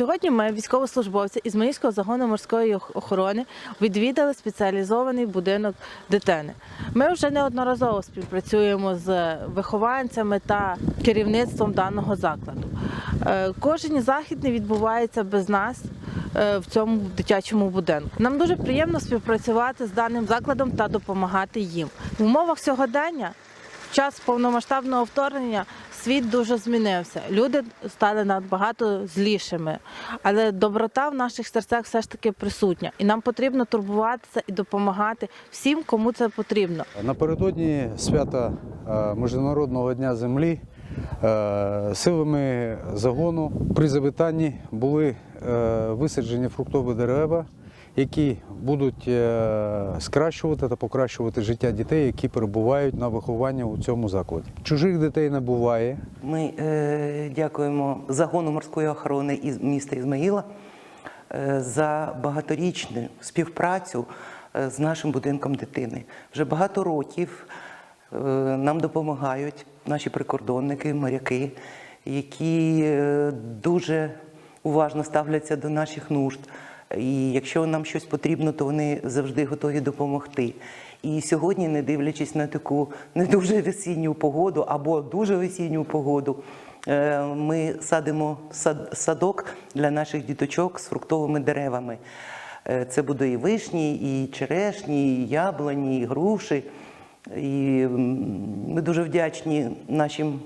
Сьогодні ми, військовослужбовці із Ізмаїльського загону морської охорони, відвідали спеціалізований будинок дитини. Ми вже неодноразово співпрацюємо з вихованцями та керівництвом даного закладу. Е, Кожен захід не відбувається без нас. е, В цьому дитячому будинку нам дуже приємно співпрацювати з даним закладом та допомагати їм в умовах сьогодення. Час повномасштабного вторгнення світ дуже змінився. Люди стали набагато злішими, але доброта в наших серцях все ж таки присутня, і нам потрібно турбуватися і допомагати всім, кому це потрібно. Напередодні свята е, Міжнародного дня землі е, силами загону при завітанні були е, висаджені фруктові дерева, які будуть е, скращувати та покращувати життя дітей, які перебувають на вихованні у цьому закладі. Чужих дітей не буває. Ми е, дякуємо загону морської охорони із міста Ізмаїла е, за багаторічну співпрацю е, з нашим будинком дитини. Вже багато років е, нам допомагають наші прикордонники, моряки, які е, дуже уважно ставляться до наших нужд. І якщо нам щось потрібно, то вони завжди готові допомогти. І сьогодні, не дивлячись на таку не дуже весінню погоду або дуже весінню погоду, е, ми садимо садок для наших діточок з фруктовими деревами. Е, Це буде і вишні, і черешні, і яблуні, і груші. І ми дуже вдячні нашим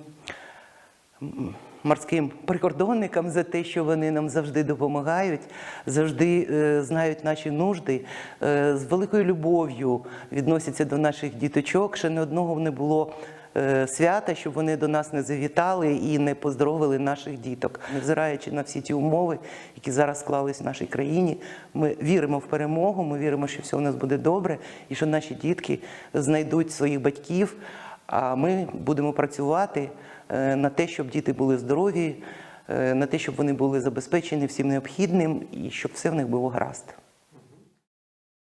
морським прикордонникам за те, що вони нам завжди допомагають, завжди е, знають наші нужди, е, з великою любов'ю відносяться до наших діточок. Ще не одного не було е, свята, щоб вони до нас не завітали і не поздоровили наших діток. Невзираючи на всі ті умови, які зараз склались в нашій країні, ми віримо в перемогу, ми віримо, що все у нас буде добре, і що наші дітки знайдуть своїх батьків. А ми будемо працювати е, на те, щоб діти були здорові, е, на те, щоб вони були забезпечені всім необхідним і щоб все в них було гаразд.